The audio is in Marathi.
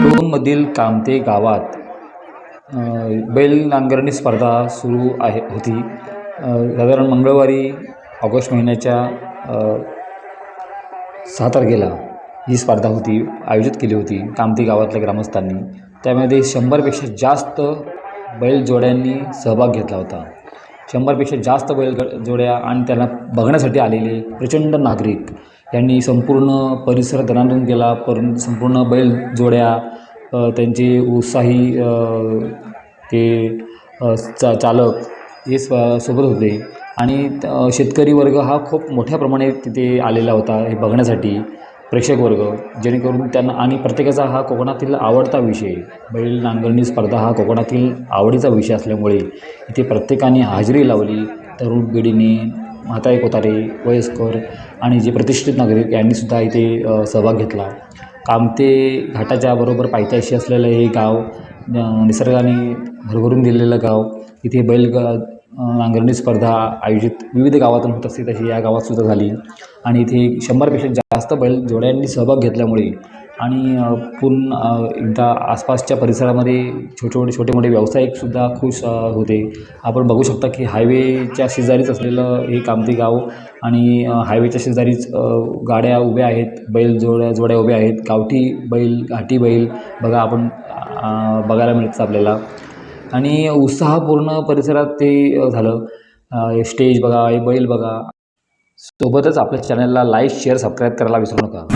चिपळूणमधील कामते गावात बैल नांगरणी स्पर्धा सुरू आहे होती. साधारण मंगळवारी ऑगस्ट महिन्याच्या सहा तारखेला ही स्पर्धा होती आयोजित केली होती कामती गावातल्या ग्रामस्थांनी. त्यामध्ये शंभरपेक्षा जास्त बैल जोड्यांनी सहभाग घेतला होता. शंभरपेक्षा जास्त बैल जोड्या आणि त्यांना बघण्यासाठी आलेले प्रचंड नागरिक यांनी संपूर्ण परिसर दणानून केला पर संपूर्ण बैल जोड्या त्यांचे उत्साही ते चा चालक हे स्व सोबत होते. आणि शेतकरी वर्ग हा खूप मोठ्या प्रमाणे तिथे आलेला होता हे बघण्यासाठी प्रेक्षक वर्ग. जेणेकरून त्यांना आणि प्रत्येकाचा हा कोकणातील आवडता विषय बैल नांगरणी स्पर्धा हा कोकणातील आवडीचा विषय असल्यामुळे इथे प्रत्येकाने हजेरी लावली. तरुण पिढीने म्हातारे कोतारे वयस्कर आणि जे प्रतिष्ठित नागरिक यांनीसुद्धा इथे सहभाग घेतला. कामते घाटाच्या बरोबर पायथ्याशी असलेलं हे गाव निसर्गाने भरभरून दिलेलं गाव इथे बैल नांगरणी स्पर्धा आयोजित विविध गावातून होत असते तशी या गावातसुद्धा झाली. आणि इथे शंभरपेक्षा जास्त बैल जोड्यांनी सहभाग घेतल्यामुळे आणि पूर्ण एकदा आसपासच्या परिसरामध्ये छोटे छोटे छोटे मोठे व्यावसायिकसुद्धा खुश होते. आपण बघू शकता की हायवेच्या शेजारीच असलेलं हे कामती गाव आणि हायवेच्या शेजारीच गाड्या उभ्या आहेत बैल जोड्या जोड्या उभ्या आहेत. गावठी बैल घाटी बैल बघा आपण बघायला मिळतं आपल्याला. आणि उत्साहपूर्ण परिसरात ते झालं. स्टेज बघा हे बैल बघा. सोबतच आपल्या चॅनलला लाईक शेअर सबस्क्राईब करायला विसरू नका.